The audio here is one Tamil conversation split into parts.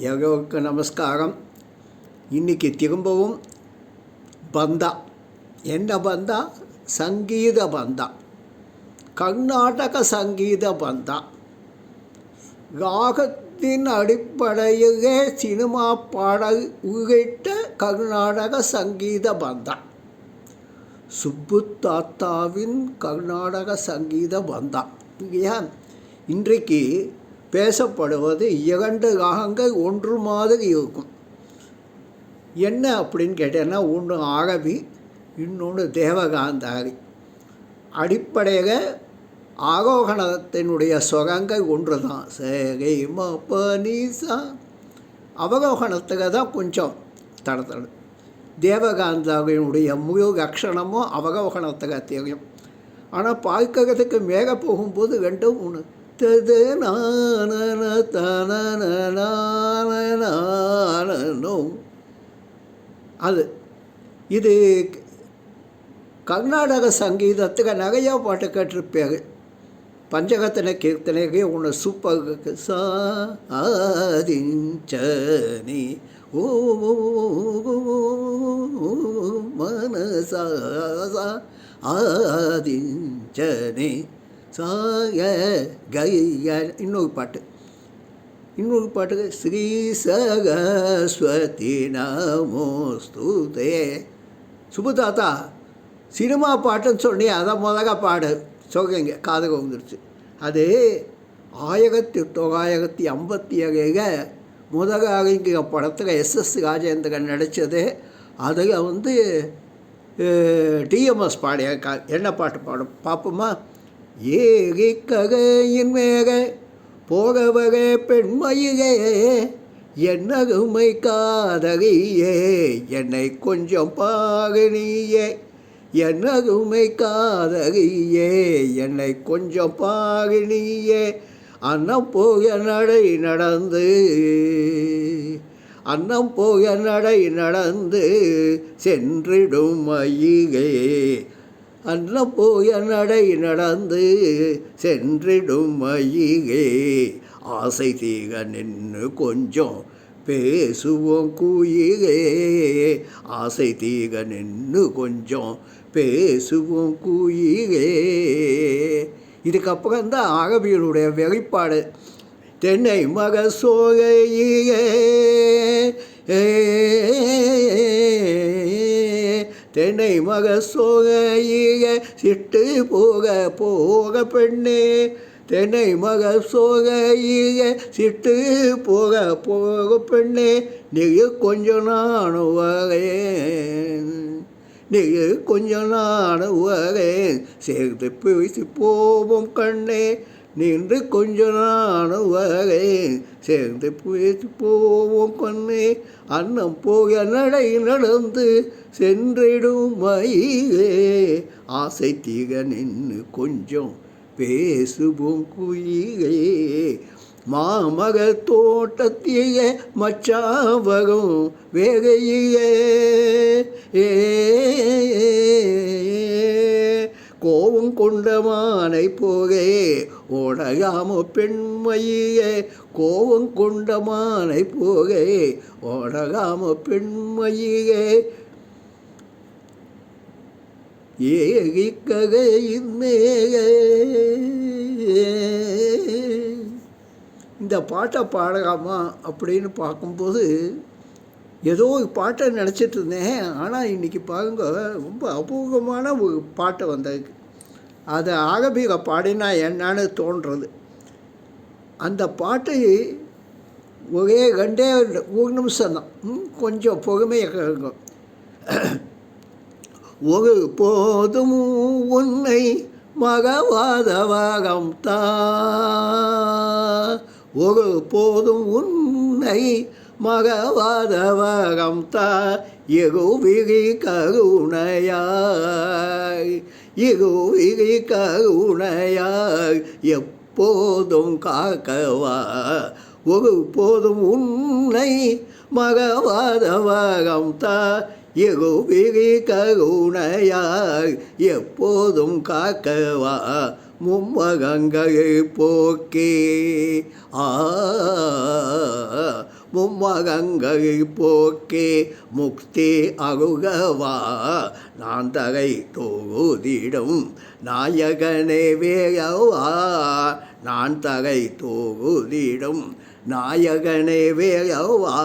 எல்லோருக்கு நமஸ்காரம் இன்னைக்கு திரும்பவும் பந்தா என்ன பந்தா சங்கீத பந்தா கர்நாடக சங்கீத பந்தா ராகத்தின் அடிப்படையிலே சினிமா பாடல் உள்ளிட்ட கர்நாடக சங்கீத பந்தா சுப்பு தாத்தாவின் கர்நாடக சங்கீத பந்தா இல்லையா இன்றைக்கு பேசப்படுவது இரண்டு ராகங்கள் ஒன்று மாதிரி இருக்கும். என்ன அப்படின்னு கேட்டேன்னா ஒன்று ஆரவி இன்னொன்று தேவகாந்தாரி. அடிப்படையில் ஆரோகணத்தினுடைய சுரங்கள் ஒன்று தான் சரி ம ப அவரோகணத்துக்கு தான் கொஞ்சம் தடத்தடு தேவகாந்தாவினுடைய முழு லக்ஷணமும் அவரோகணத்துக்கு தெரியும். ஆனால் பார்க்கறதுக்கு மேலே போகும்போது ரெண்டும் ஒன்று. தது நான தன அது இது கர்நாடக சங்கீதத்துக்கு நகையா பாட்டு கேட்டிருப்பாரு. பஞ்சகத்தனை கீர்த்தனைக்கு ஒன்று சூப்பர் இருக்கு சா ஆதிஞ்சனி ஓ மனசா ஆதிஞ்சனி சாய கைய இன்னொரு பாட்டு. இன்னொரு பாட்டுக்கு ஸ்ரீ சகஸ்வதி நமோஸ்துதே சுபதாத்தா சினிமா பாட்டுன்னு சொன்னி அதை முதல்ல பாடு. சொல்கிறீங்க காதுக வந்துருச்சு அது ஆயிரத்தி தொள்ளாயிரத்தி ஐம்பத்தி ஏழில் முதலாளிங்கிற படத்தில் எஸ்எஸ் ராஜேந்திரன் நடித்தது அதில் வந்து டிஎம்எஸ் பாடியிருக்கா என்ன பாட்டு பாடும்? பார்ப்போமா ஏகி ககையின் மேக போகவகே பெண்மையிலே என்னகுமை காதகியே என்னை கொஞ்சம் பாகனியே என்னகுமை காதகியே என்னை கொஞ்சம் பாகினியே அன்னம் போக நடை நடந்து அன்னம் போக நடை நடந்து சென்றிடும் மையிகே அன்ன போய நடை நடந்து சென்றிடும் மையிகே ஆசை தீக நின்று கொஞ்சம் பேசுவோம் கூயிகே ஆசை தீக நின்று கொஞ்சம் பேசுவோம் கூயிகே இதுக்கப்புறம் தான் ஆகவியனுடைய வெளிப்பாடு. தென்னை மக சோகையே தென்னை மக சோகைய சிட்டு போக போக பெண்ணே. தென்னை மக சோகைய சிட்டு போக போக பெண்ணே. நீ கொஞ்சம் நாணுவகேன் நீ கொஞ்சம் நாணுவகேன் சேர்த்து பேசி போவோம் கண்ணே. நின்று கொஞ்ச நாணுவகேன் சேர்ந்து பேசி போவோம் கண்ணே. அன்னம் போக நடை நடந்து சென்றிடும் மயிலே. ஆசை தீக நின்று கொஞ்சம் பேசுவோம் குயிலே. மாமக தோட்டத்திய மச்சாவகம் வேகையே ஏ கோவம் கொண்ட மானை போகே ஓடகாமோ பெண்மையே. கோவம் கொண்ட மானை போகே ஓடகாமோ பெண்மையே. ஏகி இந்த பாட்டை பாடலாமா அப்படின்னு பார்க்கும்போது ஏதோ ஒரு பாட்டை நினச்சிட்டு இருந்தேன். ஆனால் இன்றைக்கி பாருங்க ரொம்ப அபூர்வமான ஒரு பாட்டை வந்திருக்கு. அதை ஆகபீக பாடினா என்னன்னு தோன்றது. அந்த பாட்டு ஒரே ரெண்டே ஒரு நிமிஷம் தான். கொஞ்சம் பொறுமையாக கேளுங்க. ஒரு போதும் உன்னை மகவாதவாகம் தா. ஒரு போதும் உன்னை மகவாதவகம் தா எகுவிகி கருணையாய். எகுவிகி கருணையாய் எப்போதும் காக்கவா. ஒரு போதும் உன்னை மகவாதவகம் தா எகுவிகி கருணையாய் எப்போதும் காக்கவா. மும்மகங்களை போக்கே. ஆ மும்மகங்கை போக்கே முக்தி அகுகவா நான் தகை தொகுதிடும் நாயகனே வேயவா நான் தகை தொகுதிடும் நாயகனே வேயவா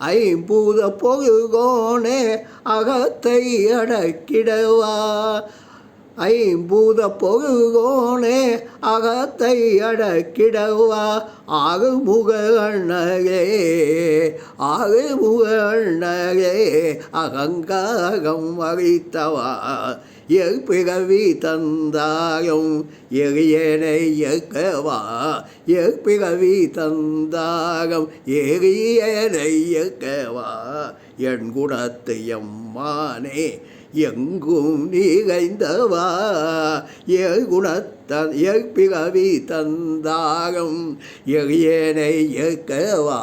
ஐம்பூத பொழுகோனே அகத்தை அடக்கிடவா. ஐம்பூத பொழுகோனே அகத்தை அடக்கிடவா? ஆகுமுக அண்ணகே ஆகுமுக அண்ணகே அகங்காகம் அழித்தவா எப்பிறவி தந்தாயும் எரியனை இயக்கவா? எப்பிறவி தந்தாகம் எரியனை இயக்கவா? என் குணத்து எம்மானே எங்கும் நீகைந்தவா குணத்தன் ஏ பிகவி தந்தாகம் எகியேனை இயக்கவா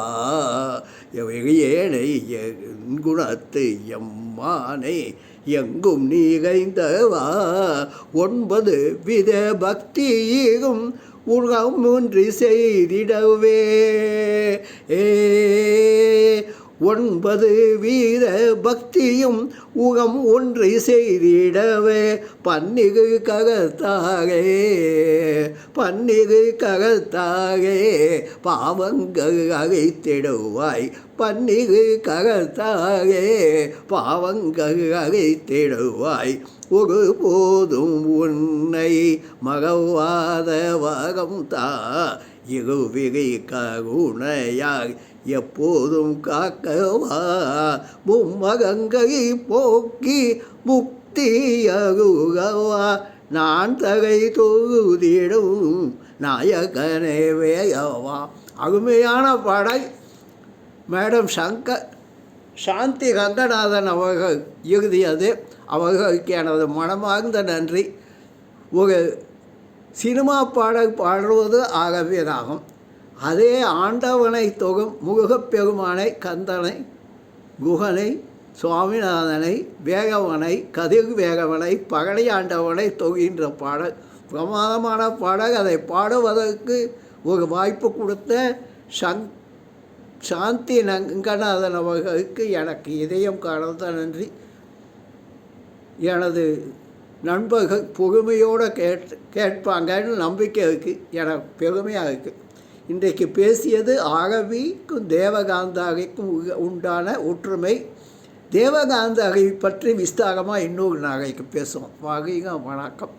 எகியேனை என் குணத்து எம்மானே எங்கும் நீகைந்தவா ஒன்பது வித பக்தியும் உலகம் ஒன்று செய்திடவே. ஏ ஒன்பது வீர பக்தியும் உகம் ஒன்று செய்திடவே. பன்னிகு ககத்தாகே பன்னிகு ககத்தாகே பாவங்கள் அகைத்திடுவாய் பன்னிகு ககத்தாகே பாவங்கள் அகைத்திடுவாய் ஒரு போதும் உன்னை மகவாத வகம் தா. இருவிகை கருணையாய் எப்போதும் காக்கவா மும்மகங்கை போக்கி முக்தி அருகவா. நான் தகை தொகுதியிடும் நாயகனே வேயவா. அருமையான பாடை. மேடம் சங்கர் சாந்தி ரங்கநாதன் அவர்கள் எழுதியது. அவர்களுக்கு எனது மனமார்ந்த நன்றி. ஒரு சினிமா பாடல் பாடுவது ஆகவேதாகும். அதே ஆண்டவனை தொகும் முருகப்பெருமானை கந்தனை குகனை சுவாமிநாதனை வேகவனை கதிர் வேகவனை பகலை ஆண்டவனை தொகுகின்ற பாடல். பிரமாதமான பாடல். அதை பாடுவதற்கு ஒரு வாய்ப்பு கொடுத்த சங் சாந்தி நங்கநாதன் அவர்களுக்கு எனக்கு இதயம் கலந்த நன்றி. எனது நண்பர்கள் பொறுமையோடு கேட் கேட்பாங்கன்னு நம்பிக்கை இருக்குது எனக்கு பெருமையாக இருக்குது இன்றைக்கு பேசியது ஆகவிக்கும் தேவகாந்தாகைக்கும் உண்டான ஒற்றுமை. தேவகாந்தாகை பற்றி விஸ்தாரமாக இன்னொரு நாகைக்கு பேசுவோம். வகைகம் வணக்கம்.